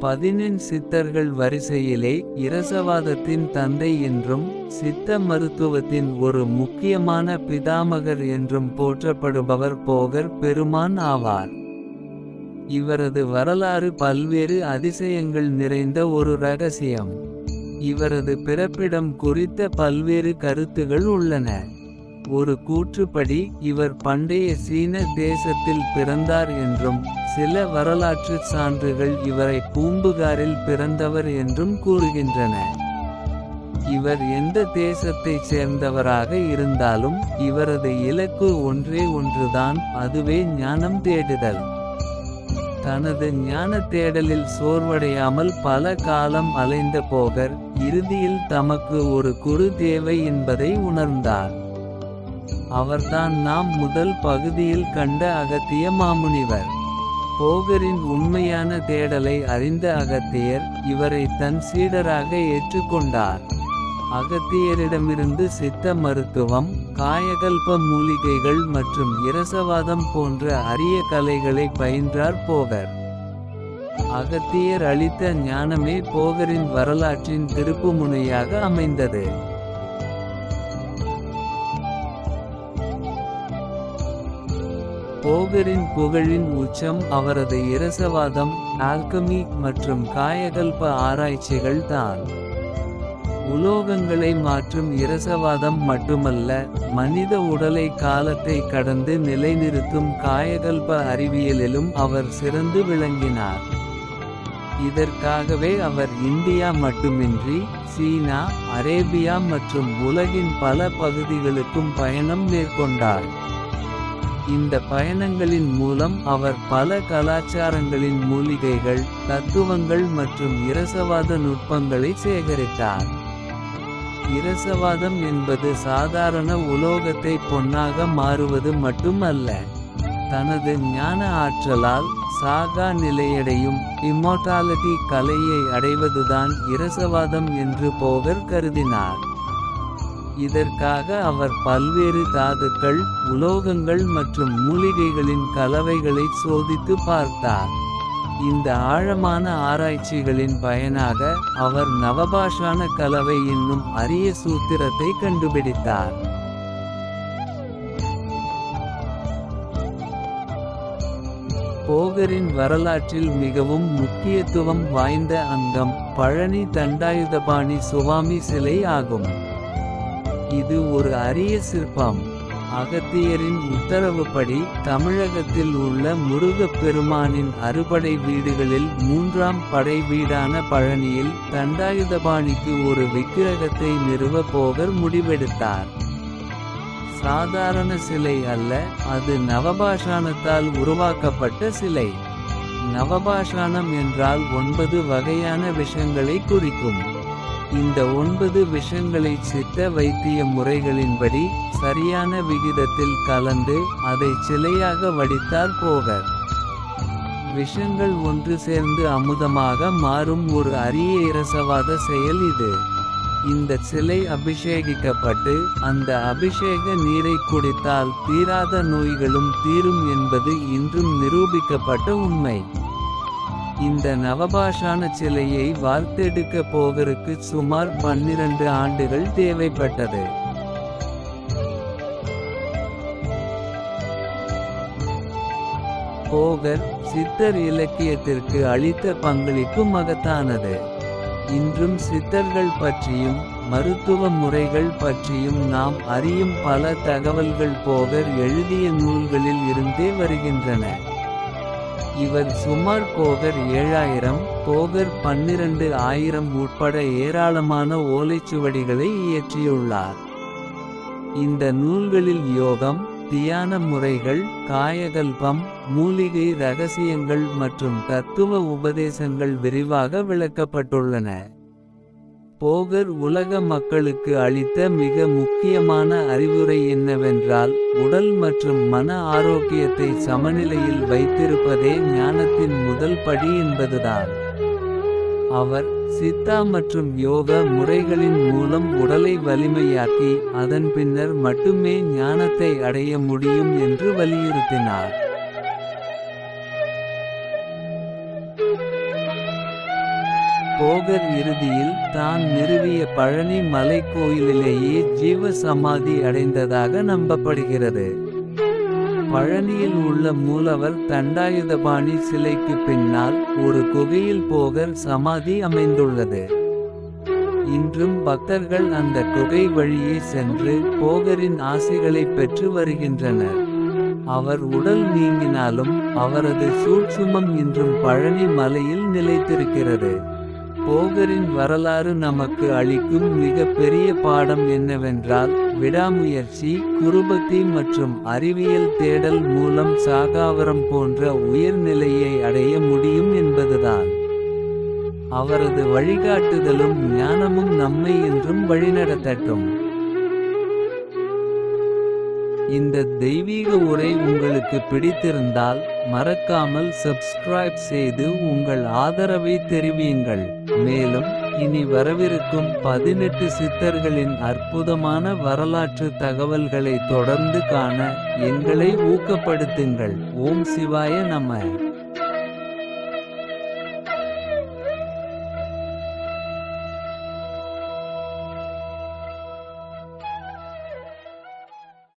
பதினெண் சித்தர்கள் வரிசையிலே இரசவாதத்தின் தந்தை என்றும் சித்த மருத்துவத்தின் ஒரு முக்கியமான பிதாமகர் என்றும் போற்றப்படுபவர் போகர் பெருமான் ஆவார். இவரது வரலாறு பல்வேறு அதிசயங்கள் நிறைந்த ஒரு ரகசியம். இவரது பிறப்பிடம் குறித்த பல்வேறு கருத்துகள் உள்ளன. ஒரு கூற்றுப்படி இவர் பண்டைய சீன தேசத்தில் பிறந்தார் என்றும். சில வரலாற்றுச் சான்றுகள் இவரை பூம்புகாரில் பிறந்தவர் என்றும் கூறுகின்றன. இவர் எந்த தேசத்தைச் சேர்ந்தவராக இருந்தாலும். இவரது இலக்கு ஒன்றே ஒன்றுதான் அதுவே ஞானம் தேடுதல். தனது ஞான தேடலில் சோர்வடையாமல் பல காலம் அலைந்த போகர். இறுதியில் தமக்கு ஒரு குரு தேவை என்பதை உணர்ந்தார். அவர்தான் நாம் முதல் பகுதியில் கண்ட அகத்திய மாமுனிவர். போகரின் உண்மையான தேடலை அறிந்த அகத்தியர். இவரை தன் சீடராக ஏற்றுக்கொண்டார். அகத்தியரிடமிருந்து சித்த மருத்துவம். காயகல்ப மூலிகைகள் மற்றும் இரசவாதம் போன்ற அரிய கலைகளை பயின்றார் போகர். அகத்தியர் அளித்த ஞானமே போகரின் வரலாற்றின் திருப்புமுனையாக அமைந்தது. போகரின் புகழின் உச்சம் அவரது இரசவாதம். ஆல்கமி மற்றும் காயகல்ப ஆராய்ச்சிகள் தான். உலோகங்களை மாற்றும் இரசவாதம் மட்டுமல்ல. மனித உடலை காலத்தை கடந்து நிலைநிறுத்தும் காயகல்ப அறிவியலிலும் அவர் சிறந்து விளங்கினார். இதற்காகவே அவர் இந்தியா மட்டுமின்றி. சீனா அரேபியா மற்றும் உலகின் பல பகுதிகளுக்கும் பயணம் மேற்கொண்டார். இந்த பயணங்களின் மூலம் அவர் பல கலாச்சாரங்களின் மூலிகைகள். தத்துவங்கள் மற்றும் இரசவாத நுட்பங்களை சேகரித்தார். இரசவாதம் என்பது சாதாரண உலோகத்தை பொன்னாக மாறுவது மட்டுமல்ல தனது ஞான ஆற்றலால் சாகா நிலையடையும் இம்மோர்டாலிட்டி கலையை அடைவதுதான் இரசவாதம் என்று போகர் கருதினார். இதற்காக அவர் பல்வேறு தாதுக்கள் உலோகங்கள் மற்றும் மூலிகைகளின் கலவைகளை சோதித்து பார்த்தார். இந்த ஆழமான ஆராய்ச்சிகளின் பயனாக அவர் நவபாஷான கலவை என்னும் அரிய சூத்திரத்தை கண்டுபிடித்தார். போகரின் வரலாற்றில் மிகவும் முக்கியத்துவம் வாய்ந்த அங்கம். பழனி தண்டாயுதபாணி சுவாமி சிலை ஆகும். இது ஒரு அரிய சிற்பம். அகத்தியரின் உத்தரவுப்படி தமிழகத்தில் உள்ள முருகப் பெருமானின் அறுபடை வீடுகளில் மூன்றாம் படை வீடான பழனியில் தண்டாயுதபாணிக்கு ஒரு விக்கிரகத்தை நிறுவ போகர் முடிவெடுத்தார். சாதாரண சிலை அல்ல அது நவபாஷானத்தால் உருவாக்கப்பட்ட சிலை. நவபாஷானம் என்றால் ஒன்பது வகையான விஷங்களை குறிக்கும். இந்த ஒன்பது விஷங்களைச் சித்த வைத்திய முறைகளின்படி. சரியான விகிதத்தில் கலந்து அதை சிலையாக வடித்தார் போகர். விஷங்கள் ஒன்று சேர்ந்து அமுதமாக மாறும் ஒரு அரிய இரசவாத செயல் இது. இந்த சிலை அபிஷேகிக்கப்பட்டு அந்த அபிஷேக நீரை குடித்தால் தீராத நோய்களும் தீரும் என்பது இன்றும் நிரூபிக்கப்பட்ட உண்மை. இந்த நவபாஷான சிலையை வார்த்தெடுக்க போகருக்கு சுமார் 12 ஆண்டுகள் தேவைப்பட்டது. போகர் சித்தர் இலக்கியத்திற்கு அளித்த பங்களிப்பு மகத்தானது. இன்றும் சித்தர்கள் பற்றியும் மருத்துவ முறைகள் பற்றியும் நாம் அறியும் பல தகவல்கள் போகர் எழுதிய நூல்களில் இருந்தே வருகின்றன. இவர் சுமார் போகர் ஏழாயிரம் கோகர் பன்னிரண்டு ஆயிரம் உட்பட ஏராளமான ஓலைச்சுவடிகளை இயற்றியுள்ளார். இந்த நூல்களில் யோகம் தியான முறைகள் காயகல்பம் மூலிகை ரகசியங்கள் மற்றும் தத்துவ உபதேசங்கள் விரிவாக விளக்கப்பட்டுள்ளன. போகர் உலக மக்களுக்கு அளித்த மிக முக்கியமான அறிவுரை என்னவென்றால். உடல் மற்றும் மன ஆரோக்கியத்தை சமநிலையில் வைத்திருப்பதே ஞானத்தின் முதல் படி என்பதுதான். அவர் சித்தா மற்றும் யோக முறைகளின் மூலம் உடலை வலிமையாக்கி. அதன் பின்னர் மட்டுமே ஞானத்தை அடைய முடியும் என்று வலியுறுத்தினார். போகர் இறுதியில் தான் நிறுவிய பழனி மலை கோயிலிலேயே ஜீவ சமாதி அடைந்ததாக நம்பப்படுகிறது. பழனியில் உள்ள மூலவர் தண்டாயுதபாணி சிலைக்கு பின்னால் ஒரு குகையில் போகர் சமாதி அமைந்துள்ளது. இன்றும் பக்தர்கள் அந்த குகை வழியே சென்று போகரின் ஆசைகளை பெற்று வருகின்றனர். அவர் உடல் நீங்கினாலும் அவரது சூட்சுமம் இன்றும் பழனி மலையில் நிலைத்திருக்கிறது. போகரின் வரலாறு நமக்கு அளிக்கும் மிக பெரிய பாடம் என்னவென்றால். விடாமுயற்சி குருபத்தி மற்றும் அறிவியல் தேடல் மூலம் சாகாவரம் போன்ற உயர்நிலையை அடைய முடியும் என்பதுதான். அவரது வழிகாட்டுதலும் ஞானமும் நம்மை என்றும் வழிநடத்தட்டும். இந்த தெய்வீக உரை உங்களுக்கு பிடித்திருந்தால். மறக்காமல் சப்ஸ்கிரைப் செய்து உங்கள் ஆதரவை தெரிவியுங்கள். மேலும் இனி வரவிருக்கும் 18 சித்தர்களின் அற்புதமான வரலாற்று தகவல்களை தொடர்ந்து காண. எங்களை ஊக்கப்படுத்துங்கள் ஓம் சிவாய நம.